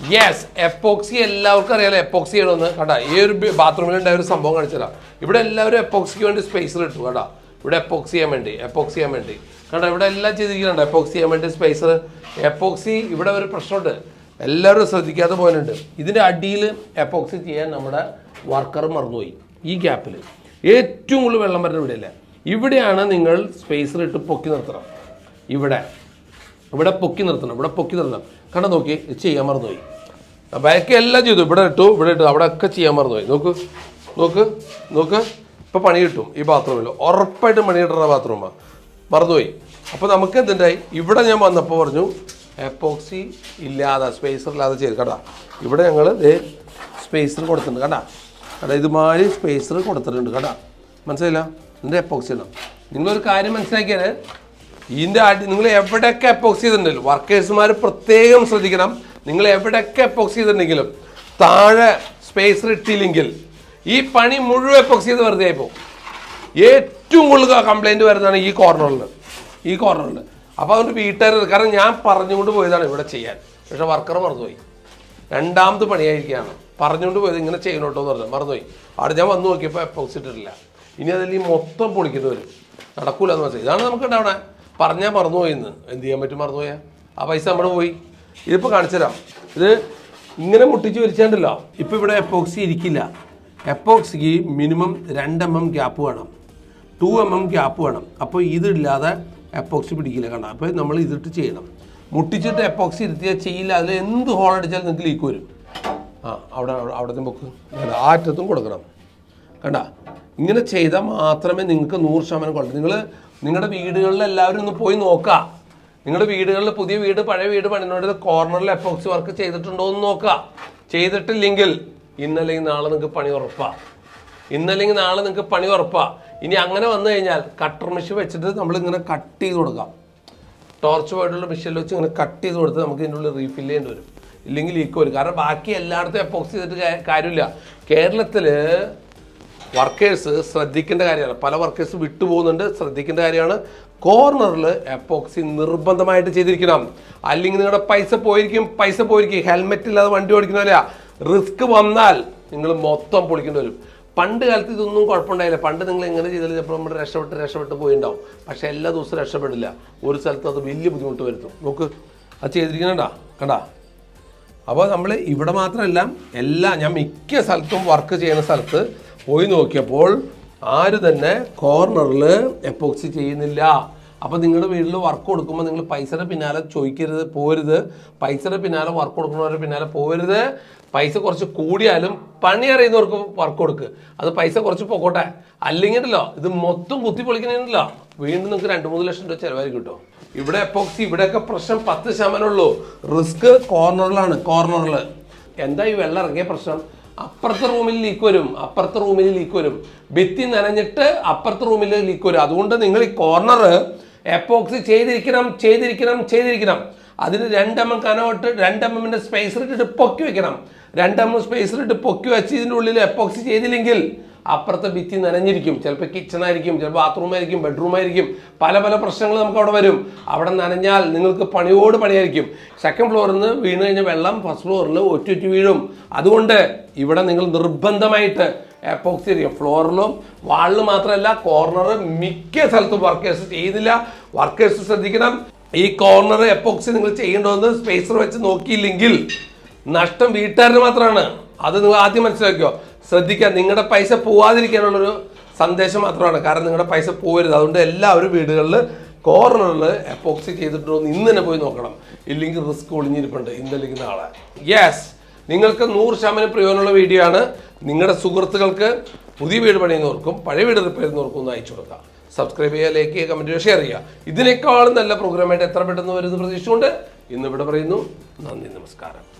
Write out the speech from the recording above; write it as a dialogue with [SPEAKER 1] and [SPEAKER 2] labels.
[SPEAKER 1] Yes epoxy എല്ലാവർക്കും അറിയാലോ epoxy ചെയ്യണമെന്ന് കേട്ടാ ഈ ഒരു ബാത്റൂമിൽ ഉണ്ടായ ഒരു സംഭവം കാണിച്ചതാ ഇവിടെ എല്ലാവരും എപ്പോക്സിക്ക് വേണ്ടി സ്പേസ് ഇട്ടു കേട്ടാ ഇവിടെ എപ്പോക്സി ചെയ്യാൻ വേണ്ടി എപ്പോക്സി ചെയ്യാൻ വേണ്ടി. കേട്ടോ ഇവിടെ എല്ലാം ചെയ്തിരിക്കുന്നുണ്ട് എപ്പോക്സി ചെയ്യാൻ വേണ്ടി സ്പേസ് എപ്പോക്സി ഇവിടെ ഒരു പ്രശ്നമുണ്ട്. എല്ലാവരും ശ്രദ്ധിക്കാതെ പോകാനുണ്ട് ഇതിന്റെ അടിയിൽ എപ്പോക്സി ചെയ്യാൻ നമ്മുടെ വർക്കർ മറന്നുപോയി ഈ ഗ്യാപ്പിൽ ഏറ്റവും കൂടുതൽ വെള്ളം വരുന്ന ഇവിടെയല്ല. ഇവിടെയാണ് നിങ്ങൾ സ്പേസർ ഇട്ട് പൊക്കി നിർത്തണം. ഇവിടെ. ഇവിടെ പൊക്കി നിർത്തണം ഇവിടെ പൊക്കി നിർത്തണം. കണ്ട നോക്കി ചെയ്യാൻ മറന്നുപോയി. ബാക്കി എല്ലാം ചെയ്തു. ഇവിടെ ഇട്ടു ഇവിടെ ഇട്ടു അവിടെ ഒക്കെ ചെയ്യാൻ മറന്നുപോയി. നോക്ക് നോക്ക് നോക്ക്. ഇപ്പം പണി കിട്ടും ഈ ബാത്റൂമിൽ ഉറപ്പായിട്ടും പണി കിട്ടുന്ന ബാത്റൂമാണ് മറന്നുപോയി. അപ്പോൾ നമുക്ക് എന്തുണ്ടായി? ഇവിടെ ഞാൻ വന്നപ്പോൾ പറഞ്ഞു എപ്പോക്സി ഇല്ലാതെ സ്പേസർ ഇല്ലാതെ ചെയ്ത് കേട്ടാ ഇവിടെ ഞങ്ങൾ സ്പേസർ കൊടുത്തിട്ടുണ്ട്. കേട്ടാ കേട്ടാ ഇതുമാതിരി സ്പേസർ കൊടുത്തിട്ടുണ്ട്. കേട്ടാ മനസ്സിലായില്ല? എന്റെ എപ്പോക്സി ആണ്? നിങ്ങളൊരു കാര്യം മനസ്സിലാക്കിയാൽ ഇതിന്റെ നിങ്ങൾ എവിടെയൊക്കെ എപ്പോക്സ് ചെയ്തിട്ടുണ്ടെങ്കിലും വർക്കേഴ്സുമാർ പ്രത്യേകം ശ്രദ്ധിക്കണം. നിങ്ങൾ എവിടെയൊക്കെ എപ്പോക്സ് ചെയ്തിട്ടുണ്ടെങ്കിലും താഴെ സ്പേസ് ഇട്ടില്ലെങ്കിൽ ഈ പണി മുഴുവൻ എപ്പോക്സ് ചെയ്ത് വെറുതെ ആയിപ്പോവും ഏറ്റവും കൂടുതൽ കംപ്ലൈന്റ് വരുന്നതാണ് ഈ കോർണറിൽ ഈ കോർണറിൽ അപ്പോൾ അതുകൊണ്ട് വീട്ടുകാർ കാരണം ഞാൻ പറഞ്ഞുകൊണ്ട് പോയതാണ് ഇവിടെ ചെയ്യാൻ. പക്ഷെ വർക്കർ മറന്നുപോയി. രണ്ടാമത് പണിയായിരിക്കുകയാണ്. പറഞ്ഞുകൊണ്ട് പോയത് ഇങ്ങനെ ചെയ്യണോട്ടോ എന്ന് പറഞ്ഞു. മറന്നുപോയി. അവിടെ ഞാൻ വന്നു നോക്കിയപ്പോൾ എപ്പോക്സ് ഇട്ടിട്ടില്ല. ഇനി അതിൽ ഈ മൊത്തം പൊളിക്കേണ്ടി വരും നടക്കൂല എന്ന് മനസ്സിലായി. ഇതാണ് നമുക്ക് ഉണ്ടാവണേ. പറഞ്ഞാൽ മറന്നുപോയി എന്ന് എന്ത് ചെയ്യാൻ പറ്റും മറന്നുപോയാ? ആ പൈസ നമ്മുടെ പോയി. ഇതിപ്പോൾ കാണിച്ചുതരാം. ഇത് ഇങ്ങനെ മുട്ടിച്ച് വരിച്ചാണ്ടല്ലോ ഇപ്പോൾ ഇവിടെ എപ്പോക്സി ഇരിക്കില്ല. എപ്പോക്സിക്ക് മിനിമം രണ്ട് എം എം ഗ്യാപ്പ് വേണം. ടു എം എം ഗ്യാപ്പ് വേണം. അപ്പോൾ ഇതില്ലാതെ എപ്പോക്സി പിടിക്കില്ല കണ്ട? അപ്പോൾ നമ്മൾ ഇതിട്ട് ചെയ്യണം. മുട്ടിച്ചിട്ട് എപ്പോക്സി ഇരുത്തിയാൽ ചെയ്യില്ല. അതിൽ എന്ത് ഹോൾ അടിച്ചാലും നിങ്ങൾക്ക് ലീക്ക് വരും. ആ അവിടെ അവിടുത്തെ ബുക്ക് ആ അറ്റത്തും കൊടുക്കണം. കണ്ട? ഇങ്ങനെ ചെയ്താൽ മാത്രമേ നിങ്ങൾക്ക് നൂറ് ശതമാനം കൊള്ളൂ. നിങ്ങൾ നിങ്ങളുടെ വീടുകളിൽ എല്ലാവരും ഒന്ന് പോയി നോക്കുക. നിങ്ങളുടെ വീടുകളിൽ പുതിയ വീട് പഴയ വീട് പണിനോട് കോർണറിൽ എപ്പോക്സ് വർക്ക് ചെയ്തിട്ടുണ്ടോ എന്ന് നോക്കുക. ചെയ്തിട്ടില്ലെങ്കിൽ ഇന്നല്ലെങ്കിൽ നാളെ നിങ്ങൾക്ക് പണി ഉറപ്പാ. ഇന്നല്ലെങ്കിൽ നാളെ നിങ്ങൾക്ക് പണി ഉറപ്പാ. ഇനി അങ്ങനെ വന്നു കഴിഞ്ഞാൽ കട്ടർ മെഷീൻ വെച്ചിട്ട് നമ്മൾ ഇങ്ങനെ കട്ട് ചെയ്ത് കൊടുക്കാം. ടോർച്ച് പോയിട്ടുള്ള മെഷീനിൽ വെച്ച് ഇങ്ങനെ കട്ട് ചെയ്ത് കൊടുത്ത് നമുക്ക് ഇതിന്റെ ഉള്ളിൽ റീഫിൽ ചെയ്യേണ്ടി വരും. ഇല്ലെങ്കിൽ ലീക്ക് വരും. കാരണം ബാക്കി എല്ലായിടത്തും എപ്പോക്സ് ചെയ്തിട്ട് കാര്യമില്ല. കേരളത്തിൽ വർക്കേഴ്സ് ശ്രദ്ധിക്കേണ്ട കാര്യമാണ്. പല വർക്കേഴ്സ് വിട്ടുപോകുന്നുണ്ട്. ശ്രദ്ധിക്കേണ്ട കാര്യമാണ്. കോർണറിൽ എപ്പോക്സി നിർബന്ധമായിട്ട് ചെയ്തിരിക്കണം. അല്ലെങ്കിൽ നിങ്ങളുടെ പൈസ പോയിരിക്കും പൈസ പോയിരിക്കും. ഹെൽമെറ്റ് ഇല്ലാതെ വണ്ടി ഓടിക്കുന്നില്ല റിസ്ക് വന്നാൽ നിങ്ങൾ മൊത്തം പൊളിക്കേണ്ടി വരും. പണ്ട് കാലത്ത് ഇതൊന്നും കുഴപ്പമുണ്ടായില്ല. പണ്ട് നിങ്ങൾ എങ്ങനെ ചെയ്താലും ചിലപ്പോൾ നമ്മൾ രക്ഷപ്പെട്ട് രക്ഷപ്പെട്ട് പോയിണ്ടാവും. പക്ഷേ എല്ലാ ദിവസവും രക്ഷപ്പെടില്ല. ഒരു സ്ഥലത്ത് അത് വലിയ ബുദ്ധിമുട്ട് വരുത്തും. നോക്ക് അത് ചെയ്തിരിക്കണണ്ടാ കണ്ടാ? അപ്പോൾ നമ്മൾ ഇവിടെ മാത്രമല്ല എല്ലാം ഞാൻ മിക്ക സ്ഥലത്തും വർക്ക് ചെയ്യുന്ന സ്ഥലത്ത് പോയി നോക്കിയപ്പോൾ ആര് തന്നെ കോർണറിൽ എപ്പോക്സി ചെയ്യുന്നില്ല. അപ്പോൾ നിങ്ങളുടെ വീട്ടിൽ വർക്ക് കൊടുക്കുമ്പോൾ നിങ്ങൾ പൈസയുടെ പിന്നാലെ ചോദിക്കരുത് പോരുത്. പൈസയുടെ പിന്നാലെ വർക്ക് കൊടുക്കുന്നവരുടെ പിന്നാലെ പോരുത്. പൈസ കുറച്ച് കൂടിയാലും പണി അറിയുന്നവർക്ക് വർക്ക് കൊടുക്ക്. അത് പൈസ കുറച്ച് പൊക്കോട്ടെ അല്ലെങ്കിൽ ഉണ്ടല്ലോ ഇത് മൊത്തം കുത്തി പൊളിക്കണല്ലോ വീണ്ടും നിങ്ങൾക്ക് രണ്ട് മൂന്ന് ലക്ഷം രൂപ ചിലവായിരിക്കും കിട്ടും. ഇവിടെ എപ്പോക്സി ഇവിടെയൊക്കെ പ്രശ്നം പത്ത് ശതമാനമുള്ളൂ റിസ്ക് കോർണറിലാണ് കോർണറിൽ എന്താ ഈ വെള്ളം ഇറങ്ങിയ പ്രശ്നം? അപ്പുറത്തെ റൂമിൽ ലീക്ക് വരും അപ്പുറത്തെ റൂമിൽ ലീക്ക് വരും. ഭിത്തി നനഞ്ഞിട്ട് അപ്പുറത്തെ റൂമിൽ ലീക്ക് വരും. അതുകൊണ്ട് നിങ്ങൾ ഈ കോർണർ എപ്പോക്സ് ചെയ്തിരിക്കണം ചെയ്തിരിക്കണം ചെയ്തിരിക്കണം. അതിന് രണ്ടെണ്ണം കനവിട്ട് കനോട്ട് രണ്ടെം എമ്മിന്റെ സ്പേസർ ഇട്ടിട്ട് പൊക്കി വെക്കണം. രണ്ടെണ്ണം സ്പേസിലിട്ട് പൊക്കി വെച്ച് ഇതിന്റെ ഉള്ളിൽ എപ്പോക്സ് ചെയ്തില്ലെങ്കിൽ അപ്പുറത്തെ ഭിത്തി നനഞ്ഞിരിക്കും. ചിലപ്പോൾ കിച്ചൺ ആയിരിക്കും ചിലപ്പോൾ ബെഡ്റൂം ആയിരിക്കും പല പല പ്രശ്നങ്ങൾ നമുക്ക് അവിടെ വരും. അവിടെ നനഞ്ഞാൽ നിങ്ങൾക്ക് പണിയോട് പണിയായിരിക്കും. സെക്കൻഡ് ഫ്ലോറിൽ നിന്ന് വീണ് കഴിഞ്ഞ വെള്ളം ഫസ്റ്റ് ഫ്ലോറിൽ ഒറ്റ ഒറ്റ വീഴും. അതുകൊണ്ട് ഇവിടെ നിങ്ങൾ നിർബന്ധമായിട്ട് എപ്പോക്സി ചെയ്യും ഫ്ലോറിലും വാളിലും മാത്രമല്ല കോർണർ മിക്ക സ്ഥലത്തും വർക്കേഴ്സ് ചെയ്യുന്നില്ല. വർക്കേഴ്സ് ശ്രദ്ധിക്കണം. ഈ കോർണർ എപ്പോക്സി നിങ്ങൾ ചെയ്യേണ്ടതെന്ന് സ്പേസർ വെച്ച് നോക്കിയില്ലെങ്കിൽ നഷ്ടം വീട്ടുകാരന് മാത്രമാണ്. അത് നിങ്ങൾ ആദ്യം മനസ്സിലാക്കിയോ ശ്രദ്ധിക്കുക. നിങ്ങളുടെ പൈസ പോവാതിരിക്കാനുള്ളൊരു സന്ദേശം മാത്രമാണ്. കാരണം നിങ്ങളുടെ പൈസ പോവരുത്. അതുകൊണ്ട് എല്ലാവരും വീടുകളിൽ കോർണറിൽ എപ്പോക്സി ചെയ്തിട്ടുണ്ടോ ഇന്ന് തന്നെ പോയി നോക്കണം. ഇല്ലെങ്കിൽ റിസ്ക് ഒളിഞ്ഞിരിപ്പുണ്ട്. ഇന്നല്ലെങ്കിൽ നാളെ. യെസ് നിങ്ങൾക്ക് നൂറ് ശതമാനം പ്രയോജനമുള്ള വീഡിയോ ആണ്. നിങ്ങളുടെ സുഹൃത്തുക്കൾക്ക് പുതിയ വീട് പണിയുന്നവർക്കും പഴയ വീട് റിപ്പയർ ചെയ്യുന്നവർക്കും ഒന്ന് അയച്ചു കൊടുക്കുക. സബ്സ്ക്രൈബ് ചെയ്യുക ലൈക്ക് ചെയ്യുക കമന്റ് ചെയ്യുക ഷെയർ ചെയ്യുക. ഇതിനേക്കാളും നല്ല പ്രോഗ്രാമായിട്ട് എത്ര പെട്ടെന്ന് വരുന്ന പ്രതീക്ഷയുണ്ട് ഇന്നിവിടെ പറയുന്നു. നന്ദി നമസ്കാരം.